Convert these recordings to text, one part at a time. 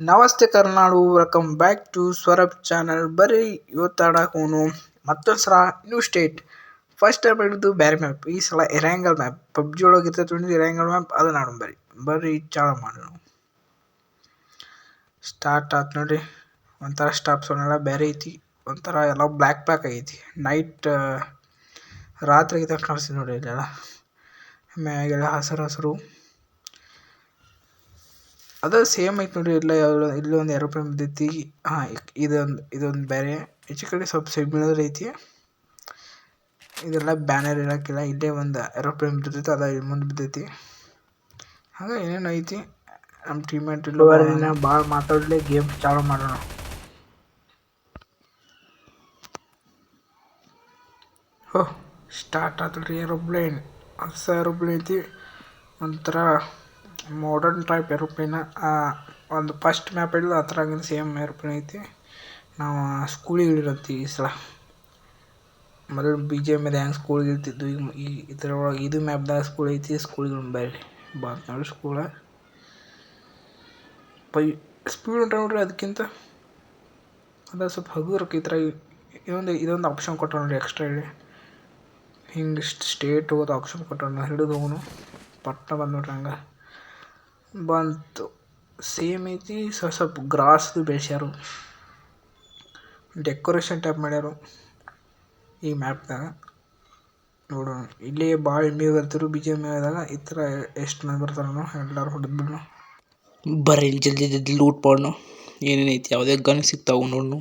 ನಮಸ್ತೆ ಕರ್ನಾಡು welcome back to ಸ್ವರಬ್ ಚಾನಲ್ ಬರೀ ಇವತ್ತು ಆಡಾಕೋನು ಮತ್ತೊಂದು ಸಲ ನ್ಯೂ ಸ್ಟೇಟ್ ಫಸ್ಟ್ ಟೈಮ್ ಹಿಡಿದು ಬೇರೆ ಮ್ಯಾಪ್ ಈ ಸಲ ಇರಂಗಲ್ ಮ್ಯಾಪ್ ಪಬ್ಜಿ ಒಳಗೆ ಇರ್ತೈತೆ ಇರಂಗಲ್ ಮ್ಯಾಪ್ ಅದು ನಾಡು ಬರ್ರಿ. ಬರ್ರಿ ಚಾಲು ಮಾಡೋಣ ಸ್ಟಾರ್ಟ್ ಆಯ್ತು ನೋಡ್ರಿ. ಒಂಥರ ಸ್ಟಾಪ್ಸ್ ಎಲ್ಲ ಬೇರೆ ಐತಿ. ಒಂಥರ ಎಲ್ಲ ಬ್ಲ್ಯಾಕ್ ಬ್ಲ್ಯಾಕ್ ಆಗೈತಿ. ನೈಟ್ ರಾತ್ರಿ ಇದ್ದಾಗ ಕಾಣಿಸ್ತೀವಿ ನೋಡ್ರಿ ಇಲ್ಲೆಲ್ಲ. ಮ್ಯಾಗೆಲ್ಲ ಹಸಿರು ಹಸಿರು. ಅದ ಸೇಮ್ ಐತಿ ನೋಡ್ರಿ ಇಲ್ಲ ಇಲ್ಲಿ ಒಂದು ಏರೋಪ್ಲೇನ್ ಬಿದ್ದೈತಿ. ಹಾಂ ಇದೊಂದು ಇದೊಂದು ಬೇರೆ. ಈಚೆ ಕಡೆ ಸ್ವಲ್ಪ ಸಿಮಿಲರ್ ಐತಿ. ಇದೆಲ್ಲ ಬ್ಯಾನರ್ ಇರೋಕ್ಕಿಲ್ಲ ಇಲ್ಲೇ ಒಂದು ಏರೋಪ್ಲೇನ್ ಬಿದ್ದೈತಿ ಅದ ಇಲ್ಲಿ ಮುಂದೆ ಬಿದ್ದೈತಿ. ಹಾಗೆ ಏನೇನು ಐತಿ ನಮ್ಮ ಟೀಮೇಟ್ ಇಲ್ಲ ಭಾಳ ಮಾತಾಡಲಿ ಗೇಮ್ ಚಾಲು ಮಾಡೋಣ. ಓಹ್ ಸ್ಟಾರ್ಟ್ ಆತಲ್ರಿ ಏರೋಪ್ಲೇನ್. ಹೊಸ ಏರೋಪ್ಲೇನ್ ಐತಿ. ಒಂಥರ ಮಾಡರ್ನ್ ಟೈಪ್ ಏರೋಪ್ಲೇನ್ ಒಂದು ಫಸ್ಟ್ ಮ್ಯಾಪ್ ಹಿಡಿದು ಆ ಥರ ಸೇಮ್ ಏರೋಪ್ಲೇನ್ ಐತಿ. ನಾವು ಸ್ಕೂಲಿಗೆ ಇಳಿರತ್ತೀವಿ ಈ ಸಲ. ಮೊದಲು ಬಿ ಜೆ ಎಂ ಹೆಂಗೆ ಸ್ಕೂಲಿಗೆ ಇರ್ತಿದ್ದು ಈಗ ಈ ಇದ್ರೊಳಗೆ ಇದು ಮ್ಯಾಪ್ದಾಗ ಸ್ಕೂಲ್ ಐತಿ ಸ್ಕೂಲಿಗೆ ಬೇರೆ ಬಾ ನೋಡಿ ಸ್ಕೂಲ ಪೈ ಸ್ಪೀಡ್ ಉಂಟು ನೋಡ್ರಿ ಅದಕ್ಕಿಂತ ಅದ ಸ್ವಲ್ಪ ಹಗುರಕ್ಕೆ ಈ ಥರ ಇದೊಂದು ಇದೊಂದು ಆಪ್ಷನ್ ಕೊಟ್ಟ ನೋಡ್ರಿ ಎಕ್ಸ್ಟ್ರಾ ಹೇಳಿ. ಹಿಂಗೆ ಸ್ಟೇಟ್ ಹೋಗೋದು ಆಪ್ಷನ್ ಕೊಟ್ಟ ಹಿಡಿದು ಅವನು ಪಟ್ಟ ಬಂದು ನೋಡ್ರಿ ಹಂಗೆ. ಬಂತು. ಸೇಮ್ ಐತಿ, ಸ್ವಲ್ಪ ಸ್ವಲ್ಪ ಗ್ರಾಸ್ದು ಬೆಳೆಸ್ಯಾರು. Decoration type ಮಾಡ್ಯಾರು. ಈ ಮ್ಯಾಪ್ದಾಗ ನೋಡೋಣ. ಇಲ್ಲಿ ಭಾಳ ಎಮ್ಮೆ ಬರ್ತಿರು ಬಿ ಜಿ ಎಂ ಆದಾಗ ಈ ಥರ ಎಷ್ಟು ಮಂದಿ ಬರ್ತಾರೋ ಎಲ್ಲರೂ ಹೊಡೆದ್ಬಿಡ್ನು ಬರ್ರಿ, ಜಲ್ದಿ ಜಲ್ದಿ ಲೂಟ್ ಮಾಡೋಣ ಏನೇನೈತಿ ಯಾವುದೇ ಗನ್ ಸಿಗ್ತಾವೆ ನೋಡೋಣ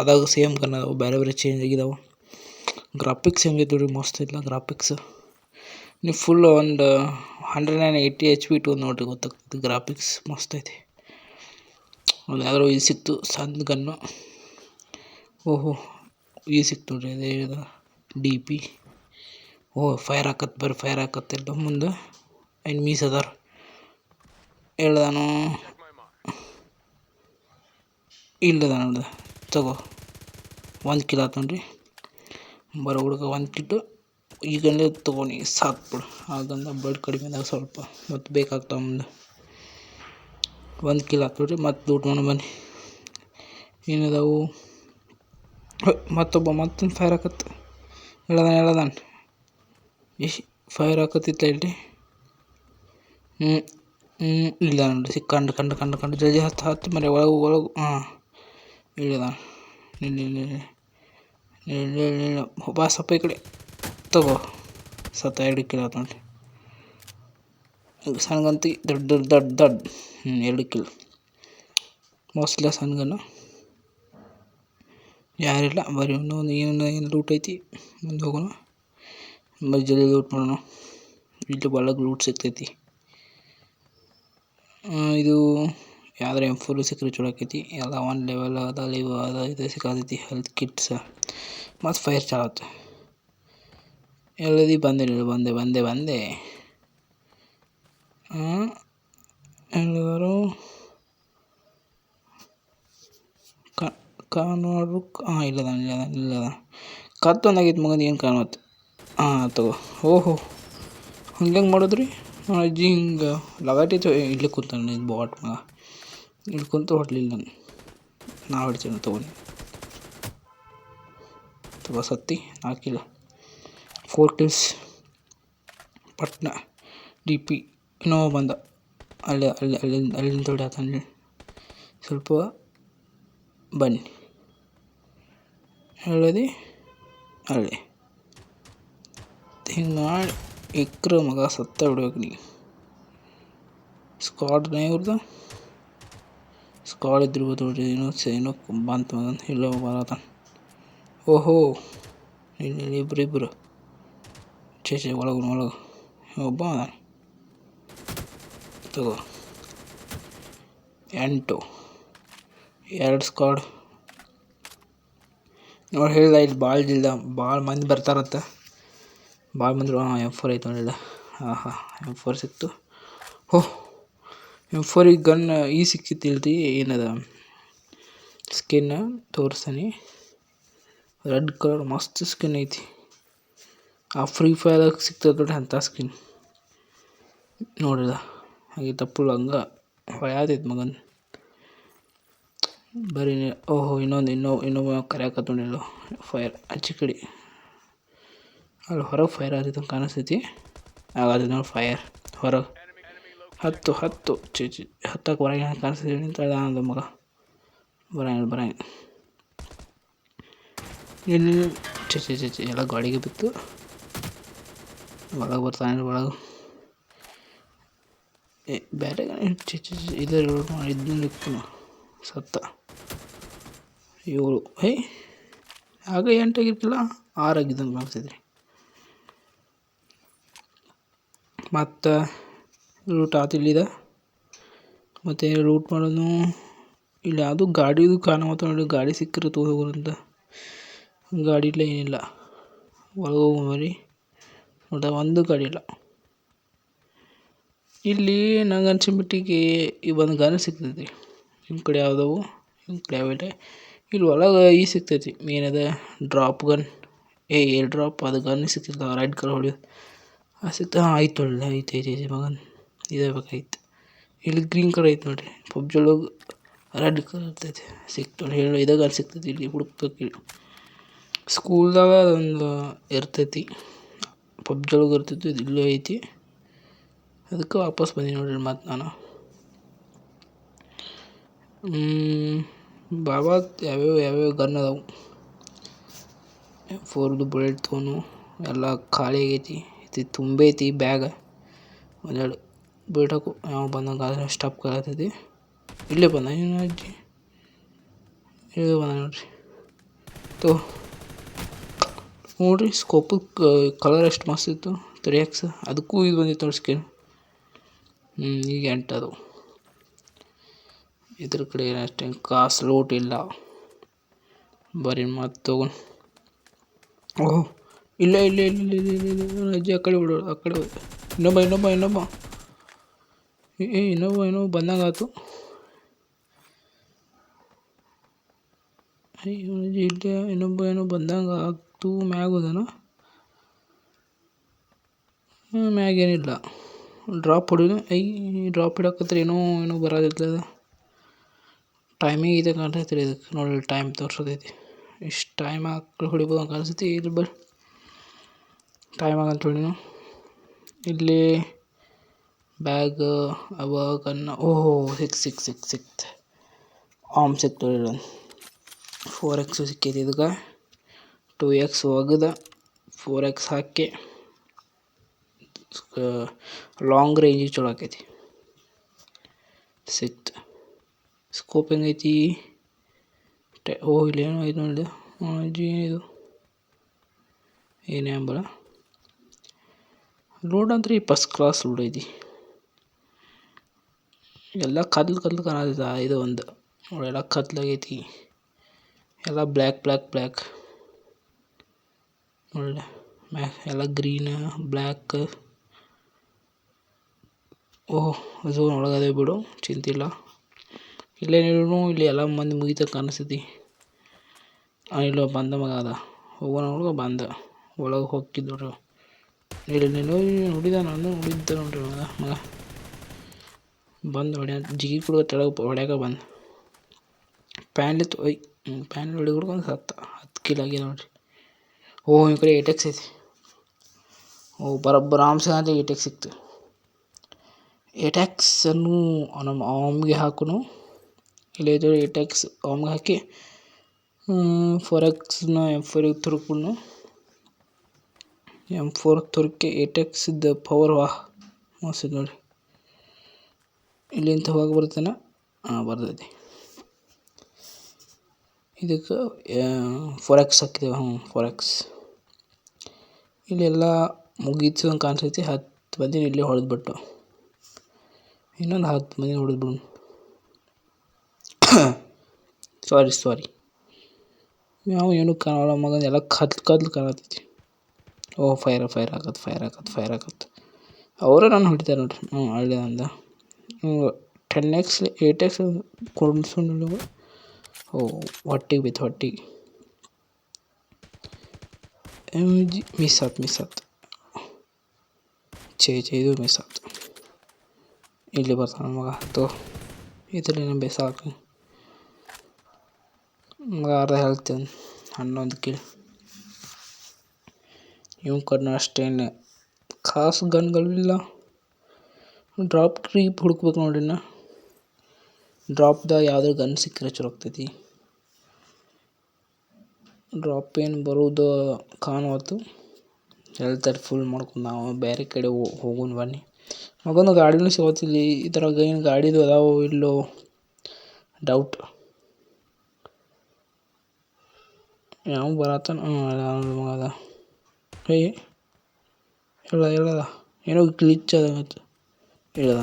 ಅದಾಗ ಸೇಮ್ ಗನ್ ಅದಾವೆ ಬೇರೆ ಬೇರೆ ಚೇಂಜ್ ಆಗಿದಾವೆ. ಗ್ರಾಫಿಕ್ಸ್ ಹೆಂಗೈತೆ ನೋಡ್ರಿ, ಮಸ್ತ್ ಐತಲ್ಲ ಗ್ರಾಫಿಕ್ಸ್ ನೀವು ಫುಲ್ ಒಂದು hundred and eighty H P too ನೋಡ್ರಿ ಗೊತ್ತಾಗ್ತದೆ ಗ್ರಾಫಿಕ್ಸ್ ಮಸ್ತ್ ಐತಿ. ಒಂದು ಯಾವ್ದಾರು ಇದು ಸಿಕ್ತು ಸಣ್ಣ ಗನ್ನು ಓಹೋ ಇದು ಸಿಕ್ತು ನೋಡ್ರಿ ಅದೇ ಡಿ ಪಿ ಓ ಫೈರ್ ಹಾಕತ್ ಬರ್ರಿ ಫೈರ್ ಹಾಕತ್ತಿಲ್ಲ ಮುಂದೆ. ಎನ್ಮೀಸ್ ಅದಾರ? ಹೇಳ್ದಾನು. ಇಲ್ಲದ ತಗೋ. ಒಂದು ಕಿಲೋ ಆತು ನೋಡ್ರಿ ಬರೋ ಹುಡುಗ ಒಂದು ಕಿಟ್ಟು ಈಗಲೇ ತೊಗೊಂಡು? ಸಾಕು ಬಿಡು. ಆಗಂದ ಬ್ಲಡ್ ಕಡಿಮೆ ಆದಾಗ ಸ್ವಲ್ಪ ಮತ್ತು ಬೇಕಾಗ್ತಾವ ಮುಂದೆ. ಒಂದು ಕಿಲೋ ನೋಡ್ರಿ ಮತ್ತು ದುಡ್ಡು ಮಾಡೋಣ ಬನ್ನಿ. ಏನಿದಾವು? ಮತ್ತೊಬ್ಬ ಮತ್ತೊಂದು ಫೈರ್ ಹಾಕತ್ತ. ಹೇಳದಾನ ಹೇಳದಾನ. ಇಶ್ ಫೈರ್ ಹಾಕತ್ತಿತ್ತ ಇಲ್ಲಿ ಹ್ಞೂ ಹ್ಞೂ ಇಲ್ಲ ನೋಡಿರಿ. ಸಿಕ್ಕಂಡು ಕಂಡು ಕಂಡು ಕಂಡು ಜಲ್ದಿ ಹತ್ತು ಹತ್ತು ಮರೆ ಒಳಗೆ ಒಳಗೆ. ಹಾಂ ಇಳಿದಾನ ಇಲ್ಲ ಇಲ್ಲ ಇಲ್ಲ ಸಪ್ಪ ಈ ಕಡೆ. ತಗೋ. ಸತ್ತ ಎರಡು ಕಿಲೋ ಆತು ನೋಡಿರಿ ಸಣ್ಣಗಂತಿ ದೊಡ್ಡ ದೊಡ್ಡ ದೊಡ್ಡ ದೊಡ್ಡ. ಹ್ಞೂ ಎರಡು ಕಿಲೋ ಮೋಸ್ಟ್ಲಿ ಸಣ್ಣಗನ. ಯಾರಿಲ್ಲ, ಬರೀ ಇನ್ನೂ ಒಂದು ಏನು ಏನು ಲೂಟ್ ಐತಿ. ಮುಂದೆ ಹೋಗೋಣ. ಬರೀ ಜಲ್ದಿ ಲೂಟ್ ಮಾಡೋಣ. ಇಲ್ಲಿ ಒಳಗೆ ಲೂಟ್ ಸಿಗ್ತೈತಿ. ಇದು ಯಾವ್ದಾರ ಎಂ ಫೋರ್ ಸಿಕ್ಕರೆ ಚಲೋ ಆಕೈತಿ. ಎಲ್ಲ ಒನ್ ಲೆವೆಲ್ ಅದ ಲಿವ್ ಅದ ಇದು ಸಿಕ್ಕಾತೈತಿ ಹೆಲ್ತ್ ಕಿಟ್ಸ್ ಮತ್ತು ಫೈರ್ ಚಾಲತ್ತೆ. ಎಲ್ಲದಿ ಬಂದೆ ಬಂದೆ ಬಂದೆ ಬಂದೆ ಎಲ್ಲರೂ ಕಾನೂರು ಹಾಂ ಇಲ್ಲದ ಇಲ್ಲದ ಇಲ್ಲದ ಕತ್ತೊಂದಾಗೈತಿ ಮಗನ ಏನು ಕಾಣುತ್ತೆ ಹಾಂ ತಗೋ ಓಹೋ ಹಂಗೆ ಹೆಂಗೆ ಮಾಡಿದ್ರಿ ಅಜ್ಜಿ ಹಿಂಗೆ ಲಗಾಟಿತ್ತು ಇಲ್ಲಿ ಕೂತಾನೆ ಬಾಟ್ ಮಗ ಇಲ್ಲಿ ಕುಂತು ಹೊಡ್ಲಿಲ್ಲ ನಾನು ನಾವು ಹೊಡ್ತೀನಿ ತಗೊಂಡು ತುಂಬ ಸತ್ತಿ ಹಾಕಿಲ್ಲ ಫೋರ್ ಕಿಲ್ಸ್ ಪಟ್ನ ಡಿ ಪಿ ಇನ್ನೂ ಬಂದ. ಅಲ್ಲಿ ಅಲ್ಲಿ ಅಲ್ಲಿಂದ ಅಲ್ಲಿಂದ ಹೊಡ್ಯಾತಾನೆ ಸ್ವಲ್ಪ ಬನ್ನಿ. ಹೇಳದಿ? ಅಲ್ಲಿ. ಹಿಂಗೆ ಮಾಡಿ ಎಕ್ರ ಮಗ ಸತ್ತ ಬಿಡ್ಬೇಕು ನೀ ಸ್ಕಾಡ್ ಇವ್ರದ್ದು ಸ್ಕಾಡ್ ಇದ್ದಿರ್ಬೋದು ನೋಡ್ರಿ, ಏನೋ ಏನೋ ಬಂತು ಮಗನ್ ಇಲ್ಲೋ ಬರತಾನ ಓಹೋ ಇಲ್ಲಿ ಇಬ್ರು ಛೇ ಛೇ ಒಳಗೆ ಒಳಗು ಒಬ್ಬ ತಗೋ ಎಂಟು ಎರಡು ಸ್ಕ್ವಾಡ್ ನೋಡಿ ಹೇಳಿದ ಇಲ್ಲಿ ಭಾಳ ಜಿಲ್ದ ಭಾಳ ಮಂದಿ ಬರ್ತಾರಂತ ಭಾಳ ಮಂದಿ ಹಾಂ ಎಂ ಫೋರ್ ಐತೆ ನೋಡಿಲ್ಲ ಹಾಂ ಹಾಂ ಫೋರ್ ಸಿಕ್ತು. ಹೋ ಎಂ ಫೋರಿಗೆ ಗನ್ ಈ ಸಿಕ್ಕಿತ್ತು ಇಲ್ರಿ. ಏನದ? ಸ್ಕಿನ್ ತೋರಿಸ್ತಾನೆ ರೆಡ್ ಕಲರ್ ಮಸ್ತ್ ಸ್ಕಿನ್ ಐತಿ. ಆ ಫ್ರೀ ಫೈರಾಗ ಸಿಗ್ತದೆ ನೋಡಿ ಅಂಥ ಸ್ಕಿನ್ ನೋಡಿದ? ಹಾಗೆ ತಪ್ಪುಳು ಹಂಗೆ ಹೊಳ್ಯಾತೈತಿ ಮಗನ್? ಬರೀ ಓಹೋ, ಇನ್ನೊಂದು ಇನ್ನೂ ಇನ್ನೊಬ್ಬ ಕರೆಯಕತ್ತ ನೋಡಿಲ್ಲ ಫೈರ್ ಆಚೆ ಕಡೆ ಅಲ್ಲಿ ಹೊರಗೆ ಫೈರ್ ಆದಿತ್ತು ಕಾಣಿಸ್ತೈತಿ. ಆಗತ್ತೆ ನೋಡಿ ಫೈರ್ ಹೊರಗೆ. ಹತ್ತು ಹತ್ತು. ಚಿ ಚಿ ಹತ್ತಕ್ಕೆ ಹೊರಗೆ ಕಾಣಿಸ್ತೈತಿ ನಿಂತಾಳ ಅಂದ ಮಗ. ಬರಂಗಿಲ್ಲ ಬರಂಗಿಲ್ಲ ಇಲ್ಲಿ ಚಿ ಚಿ ಚಿ ಎಲ್ಲ ಗಾಡಿಗೆ ಬಿತ್ತು. ಒಳಗೆ ಬರ್ತಾನೆ ಒಳಗೆ. ಬೇರೆ ಇದೇ ಇದನ್ನ ಸತ್ತ. ಏಳು ಹೇ ಆಗ ಎಂಟಾಗಿರ್ತಿಲ್ಲ ಆರಾಗಿದ್ದಂಗೆ ಕಾಣಿಸ್ತೈತಿ ಮತ್ತು ರೂಟ್ ಆತು ಇಲ್ಲಿದ. ಮತ್ತು ರೂಟ್ ಮಾಡೋದು? ಇಲ್ಲಿ ಅದು ಗಾಡಿದು ನೋಡಿ, ಗಾಡಿ ಸಿಕ್ಕರೆ ಅಂತ. ಗಾಡಿ ಇಲ್ಲ ಏನಿಲ್ಲ. ಒಳಗೆ ಹೋಗು ಮರಿ ನೋಡ ಒಂದು ಗಾಡಿ ಇಲ್ಲ. ಇಲ್ಲಿ ನಂಗೆ ಅನ್ಸಿಮಟ್ಟಿಗೆ ಈ ಒಂದು ಗನ್ ಸಿಗ್ತೈತಿ. ನಿಮ್ಮ ಕಡೆ ಯಾವ್ದವು? ನಿಮ್ಮ ಕಡೆ ಯಾವಿಲ್ಲ ಇಲ್ಲಿ ಒಳಗೆ ಈ ಸಿಗ್ತೈತಿ. ಏನದ ಡ್ರಾಪ್ ಗನ್ ಏ, ಏರ್ ಡ್ರಾಪ್ ಅದು ಗನ್ ಸಿಗ್ತಿಲ್ಲ ರೆಡ್ ಕಲರ್ ಹೊಡಿಯೋದು. ಅದು ಸಿಗ್ತಾ ಆಯ್ತು ಒಳ್ಳೆ ಐತೆ ಐತೆ ಐತೆ ಮಗನ್. ಇದೇ ಬೇಕಾಗಿತ್ತು ಇಲ್ಲಿ ಗ್ರೀನ್ ಕಲರ್ ಐತೆ ನೋಡಿರಿ. ಪಬ್ಜಿ ಒಳಗೆ ರೆಡ್ ಕಲರ್ ಇರ್ತೈತಿ. ಸಿಕ್ತು ಹೇಳು ಇದಾಗ ಸಿಗ್ತೈತಿ. ಇಲ್ಲಿ ಹುಡುಕ್ಬೇಕು ಇಲ್ಲಿ ಸ್ಕೂಲ್ದಾಗ ಅದೊಂದು ಇರ್ತೈತಿ. ಪಬ್ಜಿ ಒಳಗೆ ಇರ್ತೈತಿ ಇದು ಇಲ್ಲೂ ಐತಿ. ಅದಕ್ಕೆ ವಾಪಸ್ ಬಂದೀನಿ ನೋಡ್ರಿ ಮತ್ತು ನಾನು. ಬಾಬಾ ಯಾವ್ಯಾವ ಯಾವ್ಯಾವ ಗನ್ ಅದಾವು? ಫೋರ್ದು ಬುಲೆಟ್ ತೊಗೊಂಡು, ಎಲ್ಲ ಖಾಲಿ ಆಗೈತಿ. ಇದು ತುಂಬೈತಿ ಬ್ಯಾಗ. ಒಂದೆರಡು ಬಿಡಕು ಯಾವ ಬಂದಂಗೆ ಸ್ಟಾಪ್ ಕಲತೈತಿ ಇಲ್ಲೇ ಬಂದ ಅಜ್ಜಿ. ಇಲ್ಲೇ ಬಂದ ನೋಡ್ರಿ. ತೋ. ನೋಡ್ರಿ ಸ್ಕೋಪಕ್ಕೆ ಕಲರ್ ಎಷ್ಟು ಮಸ್ತ್ ಇತ್ತು. ತ್ರೀ ಎಕ್ಸ್ ಅದಕ್ಕೂ ಇದು ಬಂದಿತ್ತು ನೋಡಿ ಸ್ಕಿನ್ ಹ್ಞೂ ಈಗ ಎಂಟು ಅದು ಇದ್ರ ಕಡೆ ಅಷ್ಟೇ ಕಾಸು ಲೋಟ್ ಇಲ್ಲ. ಬರೀ ಮತ್ತೆ ತಗೊಂಡು. ಓಹ್ ಇಲ್ಲ ಇಲ್ಲ ಇಲ್ಲ ಇಲ್ಲ ಇಲ್ಲ ಇಲ್ಲ ಅಜ್ಜಿ, ಆ ಕಡೆ ಬಿಡೋದು ಆ ಕಡೆ ಇನ್ನೊಬ್ಬ ಇನ್ನೊಬ್ಬ ಇನ್ನೊಬ್ಬ. ಏ ಇನ್ನೊಬ್ಬ ಇನ್ನೊಬ್ಬ ಬಂದಂಗೆ ಆಯ್ತು ಅಯ್ಯೋ, ಅಜ್ಜಿ ಇಲ್ಲೇ ಇನ್ನೊಬ್ಬ, ಏನೋ ಬಂದಂಗೆ ಆಯ್ತು ಮ್ಯಾಗ ಹೋದನ. ಮ್ಯಾಗ ಏನಿಲ್ಲ. ಡ್ರಾಪ್ ಹೊಡಿನು. ಐ ಡ್ರಾಪ್ ಹಿಡಕತ್ರ ಏನೋ ಏನೋ ಬರೋದಿಲ್ಲ ಟೈಮಿಂಗ್ ಇದೆ ಕಾಣ್ತೈತಿ ರೀ ಇದಕ್ಕೆ. ನೋಡಿ ಟೈಮ್ ತೋರ್ಸೋದೈತಿ. ಇಷ್ಟು ಟೈಮ್ ಹಾಕಿ ಹೊಡಿಬೋದು ಅಂತ ಅನ್ಸೈತಿ ಇಲ್ಲಿ ಬರ್ರಿ ಟೈಮ್ ಆಗಂತ ಹೊಡಿನು. ಇಲ್ಲಿ ಬ್ಯಾಗ್ ಅವ ಗನ್ನ ಓಹೋ ಸಿಕ್ ಸಿಕ್ ಸಿಕ್ ಸಿಕ್ತು ಆಮ್ ಸಿಕ್ತು ಫೋರ್ ಎಕ್ಸು ಸಿಕ್ಕೈತಿ ಇದಕ್ಕೆ. ಟೂ ಎಕ್ಸ್ ಒಗೆದ ಫೋರ್ ಎಕ್ಸ್ ಹಾಕಿ ಲಾಂಗ್ ರೇಂಜಿಗೆ ಚಲೋ ಆಕೈತಿ. ಸಿಕ್ತು ಸ್ಕೋಪ್ ಹೆಂಗೈತಿ ಟೆ, ಓ ಇಲ್ಲೇನೋ ಐದು ನೋಡಿ ಜಿ ಏನಿದು ಏನೇ ಅಂಬಲ. ಲೋಡ್ ಅಂದ್ರೆ ಫಸ್ಟ್ ಕ್ಲಾಸ್ ಲೋಡ್ ಐತಿ. ಎಲ್ಲ ಕದ್ಲು ಕದ್ಲು ಕಾಣತೈತ ಇದು ಒಂದು. ಎಲ್ಲ ಕತ್ಲಾಗೈತಿ ಎಲ್ಲ ಬ್ಲ್ಯಾಕ್ ಬ್ಲ್ಯಾಕ್ ಬ್ಲ್ಯಾಕ್ ಒಳ್ಳೆ. ಎಲ್ಲ ಗ್ರೀನ್, ಬ್ಲ್ಯಾಕ್. ಓಹ್ ಝೋನ್ ಒಳಗದೆ ಬಿಡು, ಚಿಂತಿಲ್ಲ. ಇಲ್ಲೇ ನೀನು, ಇಲ್ಲಿ ಎಲ್ಲ ಮಂದಿ ಮುಗಿತ ಕಾಣಿಸ್ತೈತಿ ಇಲ್ಲ, ಬಂದ ಮಗ ಅದ. ಹೋಗೋಣ ಹುಡುಗ ಬಂದ. ಒಳಗೆ ಹೋಗಿದ್ದವ್ರು ಇಲ್ಲಿ ನೀನು ನೋಡಿದ, ನಾನು ನೋಡಿದ್ದ ನೋಡ್ರಿ ಮಗ ಮಗ. ಬಂದು ಹೊಡ್ಯ, ಜಿಗಿ ಕೂಡ ತೆಳಗೆ ಹೊಡ್ಯಾಕ ಬಂದು. ಪ್ಯಾನ್ಲಿತ್ತು ಒಯ್ ಪ್ಯಾನ್ ಹೊಡಿ ಕುಡ್ಕೊಂಡು ಸತ್ತ ಹತ್ತು ಕಿಲಾಗಿ ನೋಡ್ರಿ. ಓ ಈ ಕಡೆ ಏಟೆಕ್ಸ್ ಐತಿ. ಓ, ಬರೋಬ್ಬರ ಆಮ್ಸೆ ಏಟೆಕ್ಸ್ ಸಿಕ್ತು. ಏಟ್ಯಾಕ್ಸನ್ನು ನಮ್ಮ ಆಮ್ಗೆ ಹಾಕುನು? ಇಲ್ಲಿ, ಇದು ಏಟ್ಯಾಕ್ಸ್ ಆಮ್ಗೆ ಹಾಕಿ ಫೋರ್ ಎಕ್ಸ್ನ ಎಂ ಫೋರಿಗೆ ತುರುಕೊಂಡು ಎಂ ಫೋರ್ ತುರುಕಿ ದ ಪವರ್ ವಾಹ್ ಮಸ್ತ್ ನೋಡಿ. ಇಲ್ಲಿಂದ ಹೋಗಿ ಬರ್ತಾನೆ ಹಾಂ ಬರ್ತೈತಿ ಇದಕ್ಕೆ ಫಾರೆಕ್ಸ್ ಹಾಕಿದ್ದೇವೆ ಹ್ಞೂ ಫೋರ್ ಎಕ್ಸ್ ಇಲ್ಲೆಲ್ಲ ಮುಗೀತು ಅಂತ ಕಾಣಿಸ್ತೈತಿ ಹತ್ತು ಮಂದಿ ಇಲ್ಲೇ ಹೊಡೆದ್ಬಿಟ್ಟು. ಇನ್ನೊಂದು ಹತ್ತು ಮಂದಿ ಹೊಡೆದ್ಬಿಡು. ಸಾರಿ ಸಾರಿ ನಾವು ಏನು ಕಾಣಲ್ಲ ಮಗನ ಎಲ್ಲ ಕತ್ಲು ಕತ್ಲು ಕಾಣತೈತಿ. ಓ ಫೈರ್ ಫೈರ್ ಆಗತ್ತೆ ಫೈರ್ ಆಗತ್ತೆ ಫೈರ್ ಆಗತ್ತೆ ಅವರೇ ನಾನು ಹೊಡಿತಾರೆ ನೋಡ್ರಿ ಹ್ಞೂ ಹಳ್ಳಿ ಅಂದ ಟೆನ್ ಎಕ್ಸ್ ಏಯ್ಟ್ ಎಕ್ಸ್ ಕೊಡ್ಸೋಣ ಓ ಹೊಟ್ಟಿಗೆ ಬಿತ್ತು ಹೊಟ್ಟಿಗೆ ಜಿ ಮಿಸ್ ಆಯ್ತು ಮಿಸ್ ಆಯ್ತು ಛೇ ಛೇ ಇದು ಮಿಸ್ ಆಯ್ತು ಇಲ್ಲಿ ಬರ್ತಾನೆ ಮಗ ತೋ ಇದರಲ್ಲಿ ಬೇಸ ಹಾಕಿ ಅರ್ಧ ಹೇಳ್ತೀನಿ ಹನ್ನೊಂದು ಕಿಲ್ ಇವ್ ಕಡೆ ಅಷ್ಟೇನು ಖಾಸ್ ಗನ್ಗಳಿಲ್ಲ ಡ್ರಾಪ್ ಕ್ರೀಪ್ ಹುಡುಕ್ಬೇಕು ನೋಡ್ರಿ ನಾ ಡ್ರಾಪ್ದ ಯಾವುದೇ ಗನ್ ಸಿಕ್ಕರೆ ಚಲೋ ಆಗ್ತೈತಿ. ಡ್ರಾಪ್ ಏನು ಬರೋದು ಕಾಣುವತ್ತು ಹೇಳ್ತಾರೆ ಫುಲ್ ಮಾಡ್ಕೊಂಡು ನಾವು ಬೇರೆ ಕಡೆ ಹೋಗೋಣ ಬನ್ನಿ. ಮಗೊಂದು ಗಾಡಿನೂ ಸಿಗೋತಿಲ್ಲ, ಈ ಥರ ಏನು ಗಾಡಿದು ಅದಾವೋ ಇಲ್ಲೋ ಡೌಟ್ ಯಾವ ಬರತ್ತಾನ? ಹ್ಞೂ ಮಗದ ಏ ಹೇಳ ಹೇಳದ. ಏನೋ ಗ್ಲಿಚ್ ಅದ ಹೇಳ್ದ.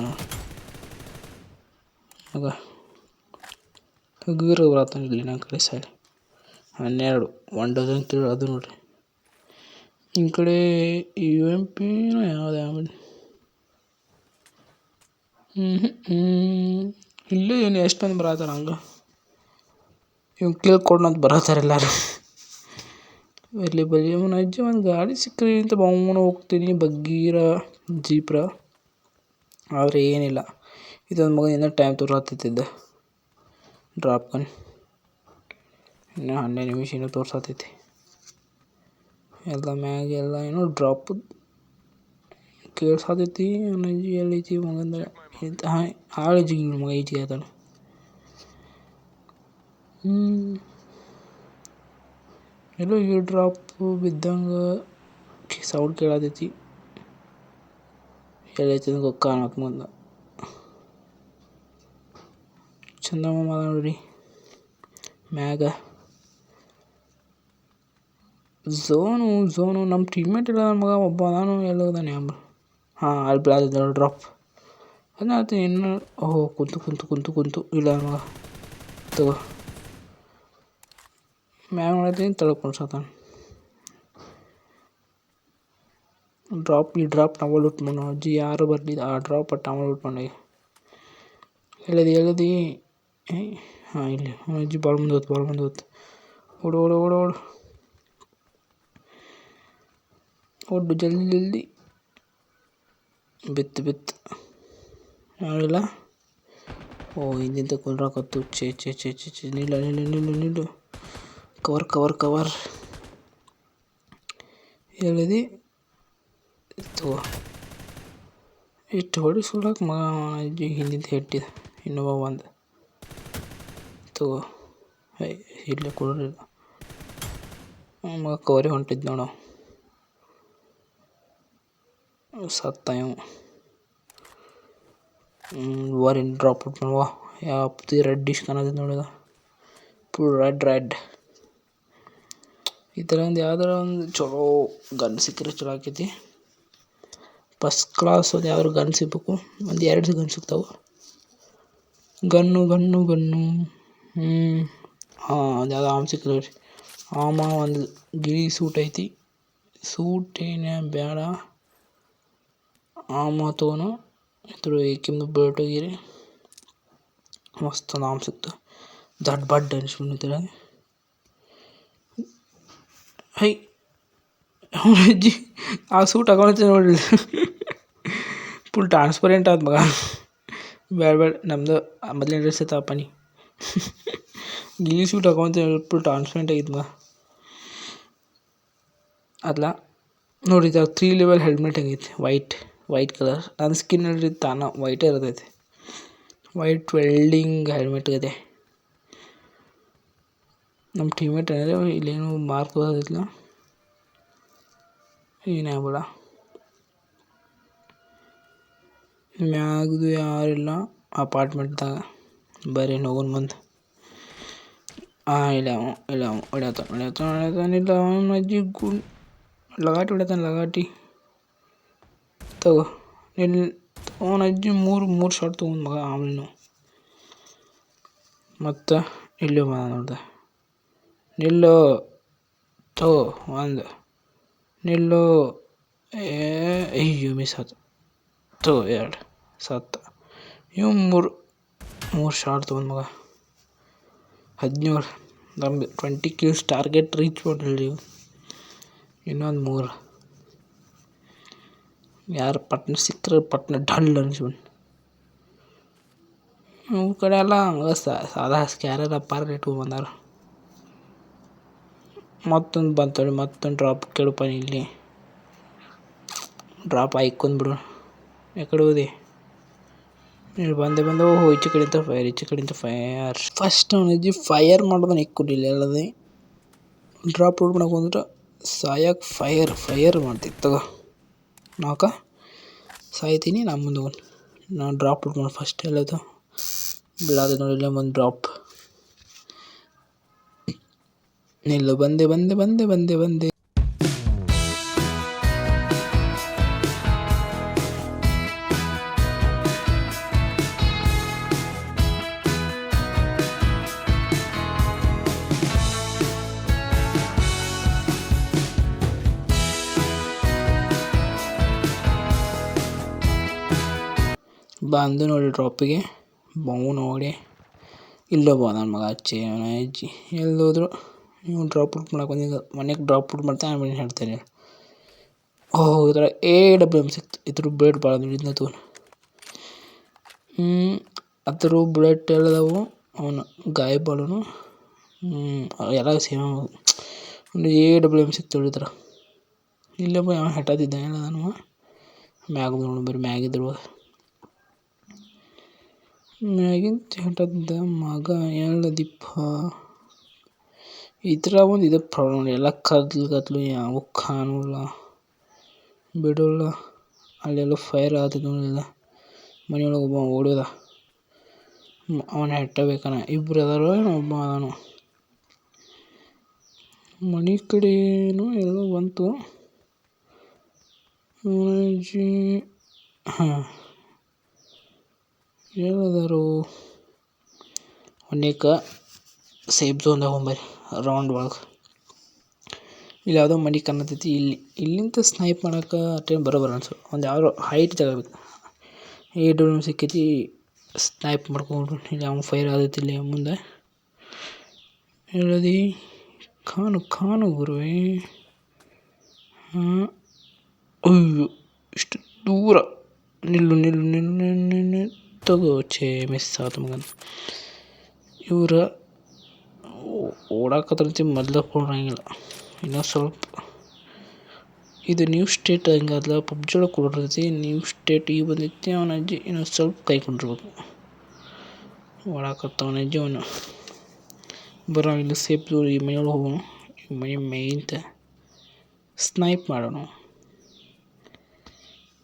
ಮಗ ಹಗುರ ಬರತ್ತಂಗೆ ನನ್ನ ಕಡೆ ಸೈಡ್ ಹನ್ನೆರಡು ಒನ್ ಡಜನ್ ತಿಳಿ ಅದು ನೋಡಿರಿ. ಈ ಕಡೆ ಯು ಎಂ ಪಿನೂ ಯಾವುದೇ ಆಮೇಲೆ ಹ್ಞೂ ಹ್ಞೂ ಇಲ್ಲೇ ಏನು ಎಷ್ಟೊಂದು ಬರತ್ತಾರ ಹಂಗೆ? ಇವ್ನು ಕೇಳ್ಕೊಡ್ಣ ಅಂತ ಬರತ್ತಾರ ಎಲ್ಲರೂ. ಇಲ್ಲಿ ಬರೀ ಅವನ ಅಜ್ಜಿ ಒಂದು ಗಾಡಿ ಸಿಕ್ಕರಿ ಅಂತ ಬಾವನ ಹೋಗ್ತೀನಿ, ಬಗ್ಗೀರ, ಜೀಪ್ರ. ಆದರೆ ಏನಿಲ್ಲ. ಇದೊಂದು ಮಗ ಇನ್ನೂ ಟೈಮ್ ತೋರ್ಸತ್ತಿದ್ದೆ ಡ್ರಾಪ್ಗನ್ ಇನ್ನೂ ಹನ್ನೆರಡು ನಿಮಿಷ ಇನ್ನೂ ತೋರ್ಸತ್ತೈತಿ ಎಲ್ಲ ಮ್ಯಾಗ ಎಲ್ಲ ಏನೋ ಡ್ರಾಪ್ ಕೇಳ್ಸತೈತಿ ಅಜ್ಜಿ ಎಲ್ಲೈತಿ ಮಗಂದ ಹಾಂ ಆಳು ಜಿಗಿ ಮಗ ಈಜಿಗೆ ಆತಾನ ಹ್ಞೂ ಎಲ್ಲೋ ಈ ಡ್ರಾಪ್ ಬಿದ್ದಂಗೆ ಸೌಂಡ್ ಕೇಳತೈತಿ ಎಲ್ಲೈತಿ ಅಂತ ಕಾಣತ್ ಮುಂದೆ ಚಂದಮ್ಮ ನೋಡ್ರಿ ಮ್ಯಾಗ. ಝೋನು ಝೋನು ನಮ್ಮ ಟೀಮ್ಮೇಟ್ ಇಲ್ಲ ಮಗ ಒಬ್ಬ ನಾನು ಎಲ್ಲೋದಾನೆ ಅಂಬ. ಹಾಂ, ಅಲ್ಲಿ ಡ್ರಾಪ್ ಅದನ್ನ ಇನ್ನು, ಓಹೋ, ಕುಂತು ಕುಂತು ಕುಂತು ಕುಂತು ಇಲ್ಲ ಮಗ. ತಗೋ. ಮ್ಯಾಗ ನೋಡತ್ತೀನಿ ತಳ್ಕೊಂಡು ಡ್ರಾಪ್ ಈ ಡ್ರಾಪ್ ನಾವು ಲೂಟ್ ಮಾಡೋ. ಅಜ್ಜಿ ಯಾರು ಬರಲಿ ಆ ಡ್ರಾಪ್ ಟವಲ್ ಲೂಟ್ ಮಾಡಿ ಹೇಳದಿ ಹೇಳದಿ ಹಾಂ, ಇಲ್ಲಿ. ಅಜ್ಜಿ ಭಾಳ ಮುಂದೆ ಹೋತ್ ಭಾಳ ಮುಂದೆ ಹೋತ್. ಓಡು ಓಡು ಓಡು ಓಡು. ಓಡು, ಜಲ್ದಿ ಜಲ್ದಿ. ಬಿತ್ತು ಬಿತ್ತು. ಯಾರಿಲ್ಲ ಓ, ಹಿಂದಿಂದ ಕೊಲ್ರಾಕತ್ತು ಚೇ ಚೇ ಚೇ ಚೇ ಚೇ ನಿಲ್ಲ, ನಿಲ್ಲು ನಿಲ್ಲು ನಿಲ್ಲು. Cover cover cover. ಹೇಳಿದಿ ತಗೋ ಇಷ್ಟು ಹೊಡಿಸ್ಕೊಳಕ್ಕೆ ಮಗ ಅಜ್ಜಿ ಹಿಂದಿಂದ ಹೆಟ್ಟಿದ. ಇನ್ನೊಬ್ಬ ಒಂದು ತಗೋ ಹೈ, ಇಲ್ಲೇ ಕೊಡ್ರಿಲ್ಲ. ಮಗ ಕವರಿ ಹೊಂಟಿದ್ದು ನೋಡು. ಸತ್ತ ವರಿನ್ ಡ್ರಾಪ್ ಔಟ್ ನೋಡುವ. ಯಾವ ರೆಡ್ಡಿಶ್ ಕಾಣದ ನೋಡಿದ ಫುಲ್ ರೆಡ್ ರೆಡ್. ಈ ಥರ ಒಂದು ಯಾವ್ದಾರ ಒಂದು ಚಲೋ ಗನ್ ಸಿಕ್ಕರೆ ಚಲೋ ಆಕೈತಿ. ಫಸ್ಟ್ ಕ್ಲಾಸ್ ಅದು ಯಾವ್ದಾರು ಗನ್ ಸಿಗ್ಬೇಕು. ಒಂದು ಎರಡು ಗನ್ ಸಿಗ್ತಾವೆ. Gun gun gun. ಅದು ಯಾವ್ದು ಆಮ್ ಸಿಕ್ಕರೆ ರೀ ಆಮ ಒಂದು ಗಿರಿ ಸೂಟ್ ಐತಿ. ಸೂಟ್ ಏನೇ ಬೇಡ. ಆಮ ತೊಗೊನು. ಇದ್ರ ಏಕಿಂದು ಬೆಲ್ಟ್ ಹೋಗಿರಿ ಮಸ್ತ್ ಒಂದು ಆಮ್ ಸಿಕ್ತು. ದಡ್ ಬಡ್ ಅನ್ಸ್ಬಿಟ್ಟಿರ ಹೈ. ಅಜ್ಜಿ ಆ ಸೂಟ್ ಹಾಕೊಂಡ್ತಿ ನೋಡ್ರಿ. ಫುಲ್ ಟ್ರಾನ್ಸ್ಪರೆಂಟ್ ಆದ ಮಗ. ಬೇಡ ಬೇಡ. ನಮ್ದು ಮೊದಲಿನ ಡ್ರೆಸ್ ಐತಪ್ಪ ನೀ ಗಿಲಿ ಸೂಟ್ ಅಂತ ಆಗಿತ್ತು ಮಗ ಅಲ್ಲ ನೋಡಿ ಇದು ತ್ರೀ ಲೆವೆಲ್ ಹೆಲ್ಮೆಟ್ ಆಗೈತಿ ವೈಟ್ ವೈಟ್ ಕಲರ್ ನನ್ನ ಸ್ಕಿನ್ನಲ್ಲಿ ತಾನ ವೈಟೇ ಇರ್ತೈತಿ. ವೈಟ್ ವೆಲ್ಡಿಂಗ್ ಹೆಲ್ಮೆಟ್ ಇದೆ ನಮ್ಮ ಟೀಮೇಟ್ ಏನಿದೆ ಇಲ್ಲೇನು ಮಾರ್ಕ್ ಬರೋದಿಲ್ಲ ಏನಾಗಲ್ಲ ಮ್ಯಾಗ್ದು ಯಾರಿಲ್ಲ ಅಪಾರ್ಟ್ಮೆಂಟ್ದಾಗ ಬರೀ ಹೋಗೋನ್ ಬಂದು ಹಾಂ ಇಲ್ಲ ಅವ ಇಲ್ಲ ಅವ ಹೊಡ್ಯಾತ ಹೊಡ್ಯಾತ ಹೊಡ್ಯಾತಾನಿಲ್ಲ ಅವನ ಅಜ್ಜಿ ಗುಂಡ್ ಲಗಾಟಿ ಹೊಡ್ಯಾತಾನ ಲಗಾಟಿ ತಗೋ ಇಲ್ಲಿ ಅವನ ಅಜ್ಜಿ ಮೂರು ಮೂರು ಶಾರ್ಟ್ ತೊಗೊಂಡು ಮಗ ಆಮೇಲೆ ಮತ್ತು ಇಲ್ಲಿ ಬಂದ ನೋಡ್ದೆ ನಿಲ್ಲು ತಗೋ ಒಂದು ನಿಲ್ಲು ಏ ಅಯ್ಯೋ ಮಿಸ್ ಆಯ್ತು ತಗೋ ಎರಡು ಸತ್ತ ಇವು ಮೂರು ಮೂರು ಶಾರ್ಟ್ ತೊಗೊಂಡು ಮಗ. ಹದಿನೇಳು. ನಮ್ದು ಟ್ವೆಂಟಿ ಕಿಲ್ಸ್ ಟಾರ್ಗೆಟ್ ರೀಚ್ ಮಾಡಿರಿ ಇನ್ನೊಂದು ಮೂರು. ಯಾರು ಪಟ್ನ ಸಿಕ್ಕರೆ ಪಟ್ನ ಡಲ್ ಅನ್ಸ್ಬಿಟ್ಟು ನಮ್ಮ ಕಡೆ ಎಲ್ಲ ಸಾದಾ ಸ್ಕ್ಯಾರರ ಪಾರ್ಕ್ ಇಟ್ಕೊಂಡು ಬಂದಾರ. ಮತ್ತೊಂದು ಬಂತೇಳಿ ಮತ್ತೊಂದು ಡ್ರಾಪ್ ಕೇಳಪ್ಪ ಇಲ್ಲಿ. ಡ್ರಾಪ್ ಆಯ್ಕೊಂಡ್ಬಿಡು ಎಕಡೆ ಹೋದೆ. ಬಂದೆ ಬಂದೆ, ಓಹೋ ಈಚೆ ಕಡೆಯಿಂದ ಫೈರ್ ಈಚೆ ಕಡೆಯಿಂದ ಫೈರ್ ಫಸ್ಟ್ ಅವನಿಗೆ ಫೈರ್ ಮಾಡೋದನ್ನ ಇಕ್ಕೊಟ್ಟಿಲ್ಲ ಅಲ್ಲದೆ. ಡ್ರಾಪ್ ಔಟ್ ಮಾಡಕ್ಕೆ ಬಂದ್ರೆ ಸಾಯಕ್ಕೆ ಫೈರ್ ಫೈರ್ ಮಾಡ್ತಿತ್ತು ತಗೋ. ನಾಕ ಸಾಯ್ತೀನಿ ನಾನು ಮುಂದೆ ಹೋಗಿ ನಾನು ಡ್ರಾಪ್ ಔಟ್ ಮಾಡಿ ಫಸ್ಟ್ ಎಲ್ಲದು. ಬಿಡಾದ ನೋಡಿಲ್ಲ ಒಂದು ಡ್ರಾಪ್ ನಿಲ್ಲು, ಬಂದೆ ಬಂದೆ ಬಂದೆ ಬಂದೆ ಬಂದೆ. ಬಂದು ನೋಡಿ ಡ್ರಾಪಿಗೆ ಬೌ ನೋಡಿ. ಇಲ್ಲೊಬ್ಬ ನನ್ನ ಮಗ, ಅಚ್ಚಿ, ಅವನ ಅಜ್ಜಿ. ಎಲ್ಲೋದ್ರು ನೀವು ಡ್ರಾಪ್ ಔಟ್ ಮಾಡಕ್ಕೆ ಬಂದಿದ್ದು. ಮನೆಗೆ ಡ್ರಾಪ್ ಔಟ್ ಮಾಡ್ತಾ ಆಮೇಲೆ ಹೇಳ್ತೇನೆ ಓಹ್ ಇದರ ಎ ಡಬ್ಲ್ಯೂ ಎಂ ಸಿಕ್ತು. ಇದ್ರ ಬುಲೆಟ್ ಭಾಳ ದುಡ್ಡಿಂದ ತಗೊಂಡು ಅದ್ರೂ ಬುಲೆಟ್ ಎಲ್ಲದವು ಅವನು ಗಾಯ ಬಾಳನು ಹ್ಞೂ ಎಲ್ಲ ಸೇಮ್ ಒಂದು ಏ ಡಬ್ಲ್ಯೂ ಎಂ ಸಿಕ್ತು ಇದ್ರ ಇಲ್ಲೊಬ್ಬ ಯಾವ ಹೆಟಾತಿದ್ದ ಎಲ್ಲ ನಾನು. ಮ್ಯಾಗ ನೋಡಿ, ಬರೀ ಮ್ಯಾಗಿದ್ರು ಮ್ಯಾಗಿಂದ ತ್ಯಾಟದ ಮಗ ಎಲ್ಲದಿಪ್ಪ ಈ ಥರ ಒಂದು ಇದು ಪ್ರಾಬ್ಲಮ್ ಎಲ್ಲ ಕತ್ಲು ಕತ್ಲು ಯಾವ ಕಾಣಲ್ಲ. ಬಿಡೋಲ್ಲ. ಅಲ್ಲೆಲ್ಲ ಫೈರ್ ನೋಡಿಲ್ಲ ಮನೆಯೊಳಗೆ ಒಬ್ಬ ಓಡೋದ. ಅವನ ಹೆಟ್ಟಬೇಕನ ಇಬ್ರು ಅದಾರೋ ಒಬ್ಬ ಅದಾನು. ಮನೆ ಕಡೆನೂ ಎಲ್ಲೋ ಬಂತು. ಜಿ, ಹಾಂ. ಎಲ್ಲದಾರು ಒನ್ಯಾಕ ಸೇಫ್ ಝೋನ್ದಾಗ ಹೋಗ್ಬರಿ ರೌಂಡ್ ಒಳಗೆ. ಇಲ್ಲಿ ಯಾವುದೋ ಮನೆ ಕಾಣತೈತಿ, ಇಲ್ಲಿ ಇಲ್ಲಿಂದ ಸ್ನೈಪ್ ಮಾಡೋಕೆ ಟೈಮ್ ಬರೋಬರ ಅನ್ಸಲ್ಲ ಒಂದು ಯಾರೋ ಹೈಟ್ ತಗೋಬೇಕು. ಎ ಡಬ್ಲ್ಯೂ ಸಿಕ್ಕೈತಿ ಸ್ನೈಪ್ ಮಾಡ್ಕೊಂಡು ಇಲ್ಲಿ ಅವ್ನು ಫೈರ್ ಆಗೈತಿ ಇಲ್ಲಿ ಮುಂದೆ. ಹೇಳದಿ? ಕಾನು ಕಾನು ಗುರುವೇ. ಅಯ್ಯೋ, ಇಷ್ಟು ದೂರ. ನಿಲ್ಲು ನಿಲ್ಲು ನಿಲ್ಲು ನಿಲ್ಲು. ಛೇ ಮಿಸ್ ಆತು ಮಗನ. ಇವರ ಓಡಾಕತ್ತಂತಿ ಮೊದಲು ಕೊಡಂಗಿಲ್ಲ ಇನ್ನೂ ಸ್ವಲ್ಪ. ಇದು ನ್ಯೂ ಸ್ಟೇಟ್ ಹಂಗಲ್ಲ ಪಬ್ಜಿ ಒಳಗೆ ಕೊಡಿರ್ತೈತಿ ನ್ಯೂ ಸ್ಟೇಟ್ ಈಗ ಬಂದೈತಿ, ಅವನ ಅಜ್ಜಿ ಇನ್ನೊಂದು ಸ್ವಲ್ಪ ಕೈಕೊಂಡಿರ್ಬೇಕು ಓಡಾಕತ್ತವನ ಅಜ್ಜಿ ಅವನು. ಬರೋ ಇಲ್ಲಿ ಸೇಫ್ ಈ ಮನೆಯೊಳಗೆ ಹೋಗೋಣ ಈ ಮನೆ ಮೇಯ್ತ ಸ್ನೈಪ್ ಮಾಡೋಣ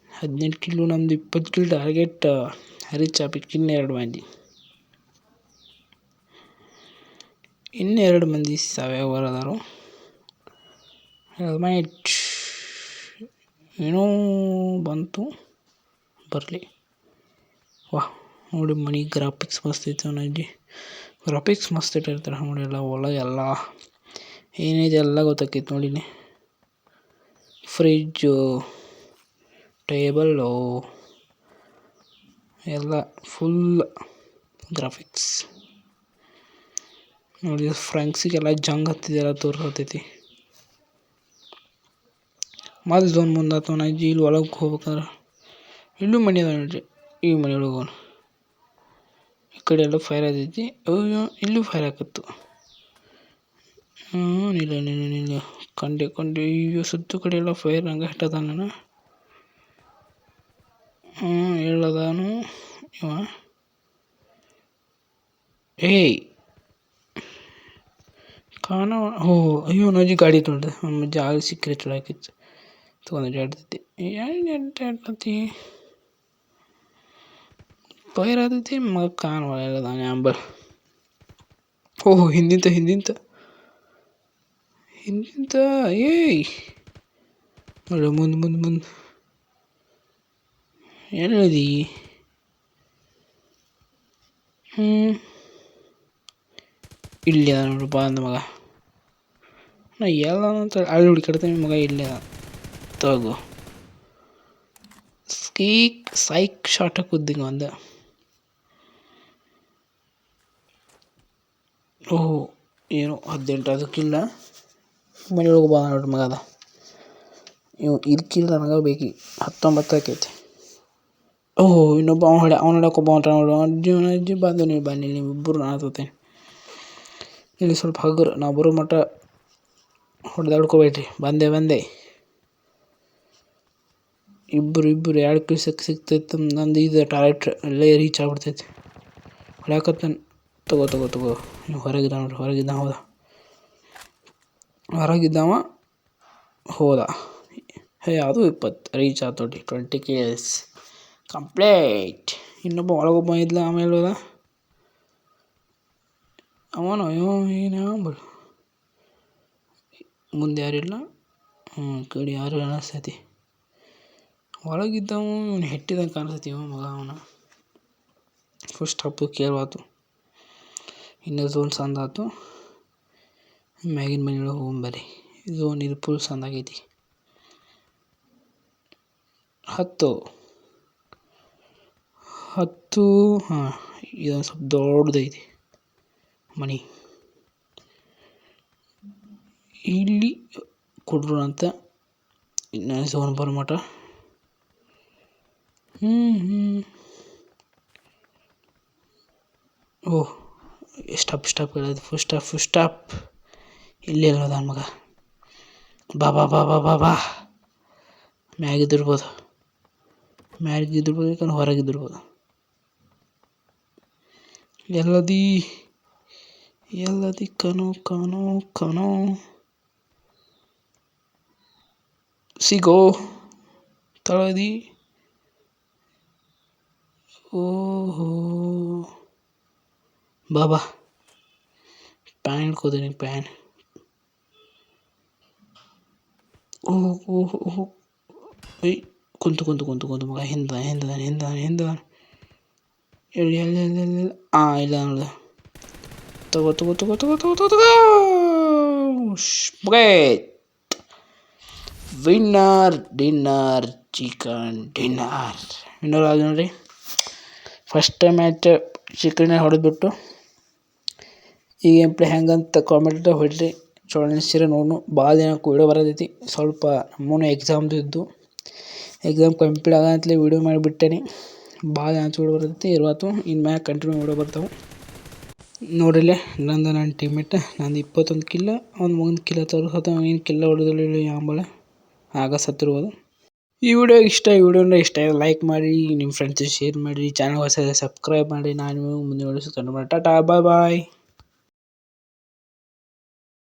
ಹದಿನೆಂಟು ಕಿಲೋ ನಮ್ದು ಇಪ್ಪತ್ತು ಕಿಲೋ ಟಾರ್ಗೆಟ್ ರೀಚ್ ಆಗ್ಬೇಕು ಇನ್ನೆರಡು ಮಂದಿ ಇನ್ನೆರಡು ಮಂದಿ ಸಾವ್ಯಾವ ಅದಾರು ಹೆಲ್ಮೆಟ್ ಏನೋ ಬಂತು, ಬರಲಿ. ವಾಹ್ ನೋಡಿ ಮನಿ ಗ್ರಾಫಿಕ್ಸ್ ಮಸ್ತ್ ಐತೆ ಅವನಲ್ಲಿ ಗ್ರಾಫಿಕ್ಸ್ ಮಸ್ತ್ ಇಟ್ಟಿರ್ತಾರೆ ನೋಡಿ ಎಲ್ಲ ಒಳಗೆ ಎಲ್ಲ. ಏನಿದೆ ಎಲ್ಲ ಗೊತ್ತಾಕೈತೆ ನೋಡಿನಿ. ಫ್ರಿಜ್ಜು ಟೇಬಲ್ಲು ಎಲ್ಲ ಫುಲ್ ಗ್ರಾಫಿಕ್ಸ್ ನೋಡಿ ಫ್ರೆಂಡ್ಸಿಗೆಲ್ಲ ಜಂಗ್ ಹತ್ತಿದೆಲ್ಲ ತೋರಿಸತೈತಿ. ಮತ್ತೆ ಝೋನ್ ಮುಂದೆ ಅಥವಾ ನಾಯಿ ಇಲ್ಲಿ ಒಳಗೆ ಹೋಗ್ಬೇಕಂದ್ರೆ. ಇಲ್ಲೂ ಮನೆ ಅದ ನೋಡ್ರಿ, ಈ ಮನೆ ಒಳಗೆ ಹೋಗೋಣ. ಈ ಕಡೆ ಎಲ್ಲ ಫೈರ್ ಅಯ್ಯೋ, ಇಲ್ಲೂ ಫೈರ್ ಹಾಕತ್ತು. ಹ್ಞೂ ನಿಲ್ಲ ನಿಲ್ಲ ನಿಲ್ಲ ಕಂಡೆ ಕಂಡೆ, ಅಯ್ಯೋ, ಸುತ್ತ ಕಡೆ ಎಲ್ಲ ಫೈರ್ ಹಂಗೆ ಹಿಟ್ಟದ ನಾನು ಹೇಳದಾನು ಇವ. ಏಯ್! ಕಾಣ, ಓ, ಅಯ್ಯೋ ನಜ್ಜಿ ಗಾಡಿ ತೊಳ್ದೆ. ನಮ್ಮ ಜಾಗ ಸಿಕ್ಕರೆ ಚಲೋ ಆಕಿತ್ತು ತೊಗೊಂಡು ಅಡ್ಡಾಡ್ತೈತಿ ಅಡ್ಡಾಡ್ತೈತಿ ಫೈರ್ ಆದೈತಿ, ಮಗ ಕಾಣುವ ಎಲ್ಲದಾನೆ ಅಂಬಲ್. ಓಹ್ ಹಿಂದಿಂತ ಹಿಂದಿಂತ. ಹಿಂದಿಂತ, ಏಯ್! ನೋಡು, ಮುಂದೆ ಮುಂದೆ ಮುಂದೆ. ಎಲ್ಲದಿ ಹ್ಞೂ ಇಲ್ಲಿ ಅದ ನೋಡು ಬಾ ಅಂದ ಮಗ ನಾ ಎಲ್ಲ ಅಂತ ಅಲ್ಲಿ ಹುಡುಕಾಡ್ತೇನೆ ಮಗ ಇಲ್ಲೇ ಅದ ತಗೋ ಸ್ಕೀಕ್ ಸೈಕ್ ಶಾರ್ಟ್ ಹಾಕುದ್ದಿಂಗ ಒಂದ ಓಹೋ ಏನು ಹದಿನೆಂಟು ಅದಕ್ಕಿಲ್ಲ ಮನೆಯೊಳಗೆ ಬಾ ನೋಡ್ರಿ ಮಗ ಅದ ಇವು ಇದಕ್ಕಿಲ್ಲ ನನಗೆ ಬೇಕಿ ಹತ್ತೊಂಬತ್ತು ಆಕೈತಿ ಓಹ್ ಇನ್ನೊಬ್ಬ ಅವ್ನು ಹೊಡೆ ಅವ್ನು ಹೊಡ್ಯಾಕ ಒಬ್ಬ ಹೊಂಟ ನೋಡು. ಅಜ್ಜಿ ಅಜ್ಜಿ ಬಂದು ನೀವು ಬನ್ನಿ ನೀವು ಇಬ್ಬರು ನಾತೋತೇನೆ ಇಲ್ಲಿ ಸ್ವಲ್ಪ ಹಗುರ ನಾವು ಬರೋ ಮಟ್ಟ ಹೊಡೆದಾಡ್ಕೋಬೇಡ್ರಿ. ಬಂದೆ ಬಂದೆ. ಇಬ್ಬರು ಇಬ್ಬರು ಎರಡು ಕಿಲ್ಸಕ್ಕೆ ಸಿಗ್ತೈತೆ ನಂದು ಇದು ಅಲ್ಲೇ ರೀಚ್ ಆಗ್ಬಿಡ್ತೈತಿ. ಹೊಡ್ಯಾಕತ್ತಾನ. ತಗೋ ತಗೋ ತಗೋ. ನೀವು ಹೊರಗಿದ್ದ ನೋಡ್ರಿ ಹೊರಗಿದ್ದ ಹೋದ? ಹೊರಗಿದ್ದಾವ, ಹೋದ? ಹೇ ಅದು ಇಪ್ಪತ್ತು ರೀಚ್ ಆತು ನೋಡ್ರಿ. ಟ್ವೆಂಟಿ ಕಿಲ್ಸ್ ಕಂಪ್ಲೀಟ್ ಇನ್ನೊಬ್ಬ ಒಳಗೊಬ್ಬ ಇದ್ಲ ಆಮೇಲೆ ಅವನು, ಅಯ್ಯೋ, ಏನು ಬಿಡು ಮುಂದೆ ಯಾರಿಲ್ಲ ಹ್ಞೂ ಕಡೆ ಯಾರು ಅನಿಸ್ತೈತಿ. ಒಳಗಿದ್ದವ ಇವನು ಹೆಟ್ಟಿದಂಗೆ ಕಾಣಿಸ್ತೈತಿ. ಇವ ಮಗ ಅವನ. ಫಸ್ಟ್ ಹಬ್ಬ ಕೇಳ್ವಾತು ಇನ್ನೂ ಝೋನ್ ಸಂದ ಆತು. ಮ್ಯಾಗಿನ ಮನೆ ಒಳಗೆ ಹೋಗ್ಬರ್ರಿ ಝೋನ್ ಇದು ಫುಲ್ ಸಂದಾಗೈತಿ ಹತ್ತು. ಹತ್ತು, ಹಾಂ ಇದೊಂದು ಸ್ವಲ್ಪ ದೊಡ್ಡದೈತಿ ಮನೆ. ಇಲ್ಲಿ ಕೊಡ್ರು ಅಂತ ಇನ್ನು ಝೋನ್ ಬರೋ ಮಟ ಹ್ಞೂ ಹ್ಞೂ ಓಹ್ ಸ್ಟಾಪ್ ಸ್ಟಾಪ್ ಹೇಳೋದು ಫುಲ್ ಸ್ಟಾಪ್ ಫುಲ್ ಸ್ಟಾಪ್. ಇಲ್ಲಿ ಅದ ಮಗ? ಬಾ ಬಾ ಬಾ ಬಾ ಬಾ ಬಾ. ಮ್ಯಾಗಿದ್ದಿರ್ಬೋದು ಮ್ಯಾಗಿದ್ದಿರ್ಬೋದು ಯಾಕಂದ್ರೆ ಹೊರಗಿದ್ದಿರ್ಬೋದು ಎಲ್ಲದಿ ಎಲ್ಲದಿ ಕನೋ ಕನೋ ಕನೋ ಸಿಗೋ ತಳದಿ ಓಹೋ ಬಾ ಬಾ ಪ್ಯಾನ್ ಹಿಡ್ಕೋತೀನಿ ಪ್ಯಾನ್ ಓಹ್ ಓಹ್ ಓಹ್ ಏಯ್ ಕುಂತು ಕುಂತು ಕುಂತು ಕುಂತು ಮಗ ಹಿಂದ ಹಿಂದ ಹಿಂದ ಹಿಂದ ಎಲ್ಲಿ ಎಲ್ಲಿ ಎಲ್ಲಿ ಎಲ್ಲಿ ಹಾಂ ಇಲ್ಲ ನೋಡು ತಗೋ ತಗೋ ತಗೋ ತಗೋ ತಗೋ ತಗೋ ತಗೋ winner dinner chicken dinner winner ಆದ ನೋಡ್ರಿ ಫಸ್ಟ್ ಮ್ಯಾಚ್ ಚಿಕನ್ ಹೊಡೆದ್ಬಿಟ್ಟು ಈ ಗೇಮ್ ಪ್ಲೇ ಹೆಂಗಂತ ಕಾಮೆಂಟ್ ಹೊಡ್ರಿ ಅನಿಸ್ತೀರ ನೋಡು ಭಾಳ ದಿನಕ್ಕೆ ವೀಡಿಯೋ ಬರೋದೈತಿ ಸ್ವಲ್ಪ ನಮ್ಮೂನು ಎಕ್ಸಾಮ್ದು ಇದ್ದು. ಎಕ್ಸಾಮ್ ಕಂಪ್ಲೀಟ್ ಆಗಂತಲೇ ವೀಡಿಯೋ ಮಾಡಿಬಿಟ್ಟೇನಿ. ಭಾಳ ಹೊಡೆ ಬರ್ತೈತಿ ಇರುವಾತು ಇನ್ನು ಮ್ಯಾಗ ಕಂಟಿನ್ಯೂ ಹೊಡೆ ಬರ್ತಾವೆ. ನೋಡಿಲ್ಲೇ ನಂದು ನನ್ನ ಟೀಮೇಟ್ ನಂದು ಇಪ್ಪತ್ತೊಂದು ಕಿಲ್ಲ ಅವ್ನು ಒಂದು ಕಿಲ್ಲ ತೋರಿಸತ್ತ ಏನು ಕಿಲ್ಲ ಹೊಡೆದಿಲ್ಲ ಯಾಂಬಳ ಆಗ ಸತ್ತಿರ್ಬೋದು. ಈ ವಿಡಿಯೋ ಇಷ್ಟ, ಈ ವಿಡಿಯೋನ ಇಷ್ಟ ಲೈಕ್ ಮಾಡಿ ನಿಮ್ಮ ಫ್ರೆಂಡ್ಸಿಗೆ ಶೇರ್ ಮಾಡಿ ಚಾನಲ್ ಹೊಸ ಸಬ್ಸ್ಕ್ರೈಬ್ ಮಾಡಿ, ನಾನು ಮುಂದೆ ವಿಡಿಯೋಸ್ ಟಾಟಾ ಬಾಯ್ ಬಾಯ್